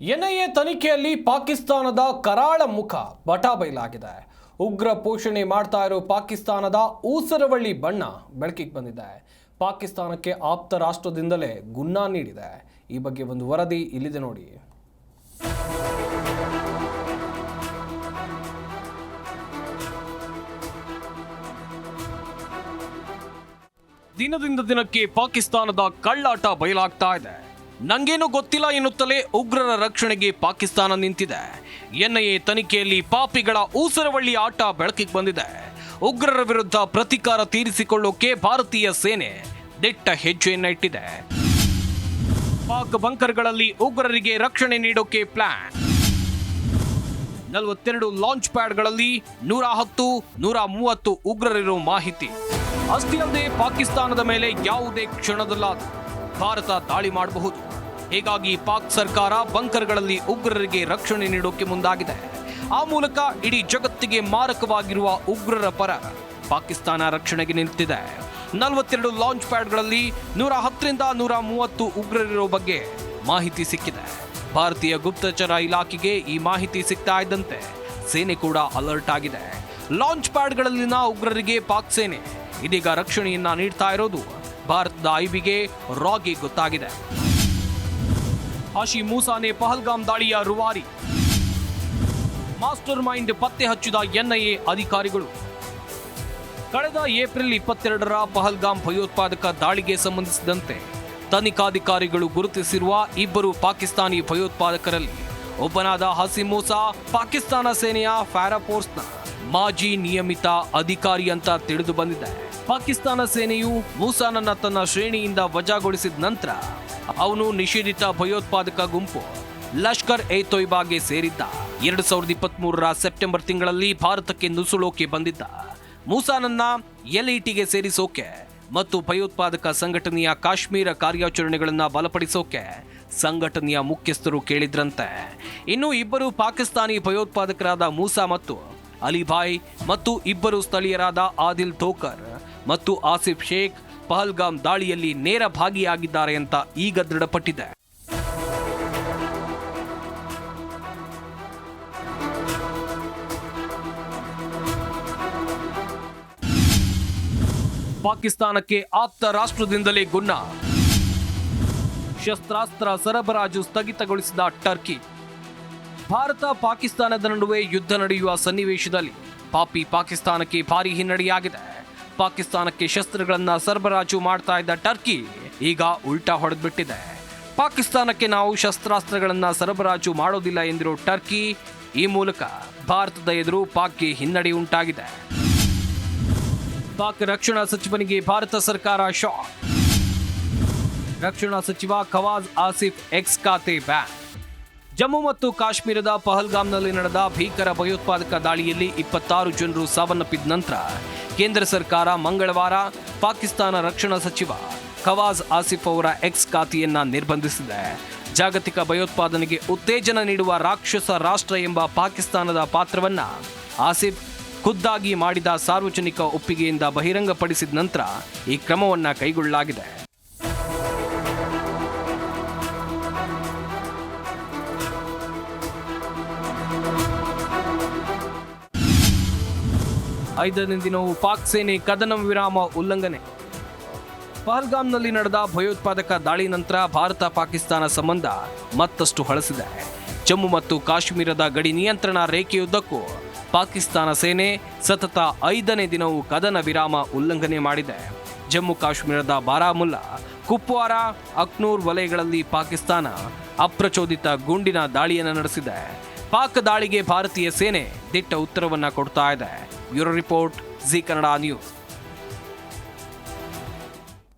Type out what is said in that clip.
NIA ತನಿಖೆಯಲ್ಲಿ ಪಾಕಿಸ್ತಾನದ ಕರಾಳ ಮುಖ ಬಟಾಬೈಲಾಗಿದೆ. ಉಗ್ರ ಪೋಷಣೆ ಮಾಡ್ತಾ ಇರೋ ಪಾಕಿಸ್ತಾನದ ಊಸರವಳ್ಳಿ ಬಣ್ಣ ಬೆಳಕಿಗೆ ಬಂದಿದೆ. ಪಾಕಿಸ್ತಾನಕ್ಕೆ ಆಪ್ತ ರಾಷ್ಟ್ರದಿಂದಲೇ ಗುನ್ನಾ ನೀಡಿದೆ. ಈ ಬಗ್ಗೆ ಒಂದು ವರದಿ ಇಲ್ಲಿದೆ ನೋಡಿ. ದಿನದಿಂದ ದಿನಕ್ಕೆ ಪಾಕಿಸ್ತಾನದ ಕಳ್ಳಾಟ ಬಯಲಾಗ್ತಾ ಇದೆ. ನಂಗೇನು ಗೊತ್ತಿಲ್ಲ ಎನ್ನುತ್ತಲೇ ಉಗ್ರರ ರಕ್ಷಣೆಗೆ ಪಾಕಿಸ್ತಾನ ನಿಂತಿದೆ. ಎನ್ಐಎ ತನಿಖೆಯಲ್ಲಿ ಪಾಪಿಗಳ ಊಸರವಳ್ಳಿ ಆಟ ಬೆಳಕಿಗೆ ಬಂದಿದೆ. ಉಗ್ರರ ವಿರುದ್ಧ ಪ್ರತಿಕಾರ ತೀರಿಸಿಕೊಳ್ಳೋಕೆ ಭಾರತೀಯ ಸೇನೆ ದಿಟ್ಟ ಹೆಜ್ಜೆಯನ್ನ ಇಟ್ಟಿದೆ. ಪಾಕ್ ಬಂಕರ್ಗಳಲ್ಲಿ ಉಗ್ರರಿಗೆ ರಕ್ಷಣೆ ನೀಡೋಕೆ ಪ್ಲಾನ್. ನಲವತ್ತೆರಡು ಲಾಂಚ್ ಪ್ಯಾಡ್ಗಳಲ್ಲಿ ನೂರ ಹತ್ತು, ನೂರ ಮೂವತ್ತು ಉಗ್ರರಿರೋ ಮಾಹಿತಿ. ಅಷ್ಟೇ ಪಾಕಿಸ್ತಾನದ ಮೇಲೆ ಯಾವುದೇ ಕ್ಷಣದಲ್ಲಾದರೂ ಭಾರತ ದಾಳಿ ಮಾಡಬಹುದು. ಹೀಗಾಗಿ ಪಾಕ್ ಸರ್ಕಾರ ಬಂಕರ್ಗಳಲ್ಲಿ ಉಗ್ರರಿಗೆ ರಕ್ಷಣೆ ನೀಡೋಕೆ ಮುಂದಾಗಿದೆ. ಆ ಮೂಲಕ ಇಡೀ ಜಗತ್ತಿಗೆ ಮಾರಕವಾಗಿರುವ ಉಗ್ರರ ಪರ ಪಾಕಿಸ್ತಾನ ರಕ್ಷಣೆಗೆ ನಿಂತಿದೆ. ನಲವತ್ತೆರಡು ಲಾಂಚ್ ಪ್ಯಾಡ್ಗಳಲ್ಲಿ ನೂರ ಹತ್ತರಿಂದ ನೂರ ಮೂವತ್ತು ಉಗ್ರರಿರೋ ಬಗ್ಗೆ ಮಾಹಿತಿ ಸಿಕ್ಕಿದೆ. ಭಾರತೀಯ ಗುಪ್ತಚರ ಇಲಾಖೆಗೆ ಈ ಮಾಹಿತಿ ಸಿಗ್ತಾ ಇದ್ದಂತೆ ಸೇನೆ ಕೂಡ ಅಲರ್ಟ್ ಆಗಿದೆ. ಲಾಂಚ್ ಪ್ಯಾಡ್ಗಳಲ್ಲಿನ ಉಗ್ರರಿಗೆ ಪಾಕ್ ಸೇನೆ ಇದೀಗ ರಕ್ಷಣೆಯನ್ನ ನೀಡ್ತಾ ಇರೋದು ಭಾರತದ ಐಬಿಗೆ ರಾಗಿ ಗೊತ್ತಾಗಿದೆ. ಹಾಶಿ ಮೂಸಾನೆ ಪಹಲ್ಗಾಮ್ ದಾಳಿಯ ರುವಾರಿ. ಮಾಸ್ಟರ್ ಮೈಂಡ್ ಪತ್ತೆ ಹಚ್ಚಿದ ಎನ್ಐಎ ಅಧಿಕಾರಿಗಳು. ಕಳೆದ ಏಪ್ರಿಲ್ ಇಪ್ಪತ್ತೆರಡರ ಪಹಲ್ಗಾಮ್ ಭಯೋತ್ಪಾದಕ ದಾಳಿಗೆ ಸಂಬಂಧಿಸಿದಂತೆ ತನಿಖಾಧಿಕಾರಿಗಳು ಗುರುತಿಸಿರುವ ಇಬ್ಬರು ಪಾಕಿಸ್ತಾನಿ ಭಯೋತ್ಪಾದಕರಲ್ಲಿ ಒಬ್ಬನಾದ ಹಸಿ ಮೂಸಾ ಪಾಕಿಸ್ತಾನ ಸೇನೆಯ ಫ್ಯಾರಾಫೋರ್ಸ್ನ ಮಾಜಿ ನಿಯಮಿತ ಅಧಿಕಾರಿ ಅಂತ ತಿಳಿದು ಬಂದಿದೆ. ಪಾಕಿಸ್ತಾನ ಸೇನೆಯು ಮೂಸಾನನ್ನ ತನ್ನ ಶ್ರೇಣಿಯಿಂದ ವಜಾಗೊಳಿಸಿದ ನಂತರ ಅವನು ನಿಷೇಧಿತ ಭಯೋತ್ಪಾದಕ ಗುಂಪು ಲಷ್ಕರ್ ಎ ತೊಯ್ಬಾಗೆ ಸೇರಿದ್ದ. ಎರಡು ಸಾವಿರದ ಇಪ್ಪತ್ತ್ ಮೂರರ ಸೆಪ್ಟೆಂಬರ್ ತಿಂಗಳಲ್ಲಿ ಭಾರತಕ್ಕೆ ನುಸುಳೋಕೆ ಬಂದಿದ್ದ. ಮೂಸಾನನ್ನ ಎಲ್ಇಟಿಗೆ ಸೇರಿಸೋಕೆ ಮತ್ತು ಭಯೋತ್ಪಾದಕ ಸಂಘಟನೆಯ ಕಾಶ್ಮೀರ ಕಾರ್ಯಾಚರಣೆಗಳನ್ನು ಬಲಪಡಿಸೋಕೆ ಸಂಘಟನೆಯ ಮುಖ್ಯಸ್ಥರು ಕೇಳಿದ್ರಂತೆ. ಇನ್ನು ಇಬ್ಬರು ಪಾಕಿಸ್ತಾನಿ ಭಯೋತ್ಪಾದಕರಾದ ಮೂಸಾ ಮತ್ತು ಅಲಿಭಾಯ್ ಮತ್ತು ಇಬ್ಬರು ಸ್ಥಳೀಯರಾದ ಆದಿಲ್ ಥೋಕರ್ ಮತ್ತು ಆಸಿಫ್ ಶೇಖ್ ಪಹಲ್ಗಾಮ್ ದಾಳಿಯಲ್ಲಿ ನೇರ ಭಾಗಿಯಾಗಿದ್ದಾರೆ ಅಂತ ಈಗ ದೃಢಪಟ್ಟಿದೆ. ಪಾಕಿಸ್ತಾನಕ್ಕೆ ಆಪ್ತ ರಾಷ್ಟ್ರದಿಂದಲೇ ಗುನ್ನ. ಶಸ್ತ್ರಾಸ್ತ್ರ ಸರಬರಾಜು ಸ್ಥಗಿತಗೊಳಿಸಿದ ಟರ್ಕಿ. ಭಾರತ ಪಾಕಿಸ್ತಾನದ ನಡುವೆ ಯುದ್ಧ ನಡೆಯುವ ಸನ್ನಿವೇಶದಲ್ಲಿ ಪಾಪಿ ಪಾಕಿಸ್ತಾನಕ್ಕೆ ಭಾರಿ ಹಿನ್ನಡೆಯಾಗಿದೆ. ಪಾಕಿಸ್ತಾನಕ್ಕೆ ಶಸ್ತ್ರಗಳನ್ನು ಸರಬರಾಜು ಮಾಡ್ತಾ ಇದ್ದ ಟರ್ಕಿ ಈಗ ಉಲ್ಟಾ ಹೊಡೆದ್ಬಿಟ್ಟಿದೆ. ಪಾಕಿಸ್ತಾನಕ್ಕೆ ನಾವು ಶಸ್ತ್ರಾಸ್ತ್ರಗಳನ್ನು ಸರಬರಾಜು ಮಾಡೋದಿಲ್ಲ ಎಂದಿರೋ ಟರ್ಕಿ ಈ ಮೂಲಕ ಭಾರತದ ಎದುರು ಪಾಕ್ಗೆ ಹಿನ್ನಡೆ ಉಂಟಾಗಿದೆ. ಪಾಕ್ ರಕ್ಷಣಾ ಸಚಿವನಿಗೆ ಭಾರತ ಸರ್ಕಾರ ಶಾಕ್. ರಕ್ಷಣಾ ಸಚಿವ ಖವಾಜ್ ಆಸಿಫ್ ಎಕ್ಸ್ ಖಾತೆ ಬ್ಯಾನ್. ಜಮ್ಮು ಮತ್ತು ಕಾಶ್ಮೀರದ ಪಹಲ್ಗಾಮ್ನಲ್ಲಿ ನಡೆದ ಭೀಕರ ಭಯೋತ್ಪಾದಕ ದಾಳಿಯಲ್ಲಿ ಇಪ್ಪತ್ತಾರು ಜನರು ಸಾವನ್ನಪ್ಪಿದ ನಂತರ ಕೇಂದ್ರ ಸರ್ಕಾರ ಮಂಗಳವಾರ ಪಾಕಿಸ್ತಾನ ರಕ್ಷಣಾ ಸಚಿವ ಖವಾಜ್ ಆಸಿಫ್ ಅವರ ಎಕ್ಸ್ ಖಾತೆಯನ್ನ ನಿರ್ಬಂಧಿಸಿದೆ. ಜಾಗತಿಕ ಭಯೋತ್ಪಾದನೆಗೆ ಉತ್ತೇಜನ ನೀಡುವ ರಾಕ್ಷಸ ರಾಷ್ಟ್ರ ಎಂಬ ಪಾಕಿಸ್ತಾನದ ಪಾತ್ರವನ್ನ ಆಸಿಫ್ ಖುದ್ದಾಗಿ ಮಾಡಿದ ಸಾರ್ವಜನಿಕ ಒಪ್ಪಿಗೆಯಿಂದ ಬಹಿರಂಗಪಡಿಸಿದ ನಂತರ ಈ ಕ್ರಮವನ್ನು ಕೈಗೊಳ್ಳಲಾಗಿದೆ. ಐದನೇ ದಿನವೂ ಪಾಕ್ ಸೇನೆ ಕದನ ವಿರಾಮ ಉಲ್ಲಂಘನೆ. ಪಹಲ್ಗಾಮ್ನಲ್ಲಿ ನಡೆದ ಭಯೋತ್ಪಾದಕ ದಾಳಿ ನಂತರ ಭಾರತ ಪಾಕಿಸ್ತಾನ ಸಂಬಂಧ ಮತ್ತಷ್ಟು ಹಳಸಿದೆ. ಜಮ್ಮು ಮತ್ತು ಕಾಶ್ಮೀರದ ಗಡಿ ನಿಯಂತ್ರಣ ರೇಖೆಯುದ್ದಕ್ಕೂ ಪಾಕಿಸ್ತಾನ ಸೇನೆ ಸತತ ಐದನೇ ದಿನವೂ ಕದನ ವಿರಾಮ ಉಲ್ಲಂಘನೆ ಮಾಡಿದೆ. ಜಮ್ಮು ಕಾಶ್ಮೀರದ ಬಾರಾಮುಲ್ಲಾ, ಕುಪ್ವಾರ, ಅಕ್ನೂರ್ ವಲಯಗಳಲ್ಲಿ ಪಾಕಿಸ್ತಾನ ಅಪ್ರಚೋದಿತ ಗುಂಡಿನ ದಾಳಿಯನ್ನು ನಡೆಸಿದೆ. ಪಾಕ್ ದಾಳಿಗೆ ಭಾರತೀಯ ಸೇನೆ ದಿಟ್ಟ ಉತ್ತರವನ್ನು ಕೊಡ್ತಾ ಇದೆ. bureau report Zee Kannada news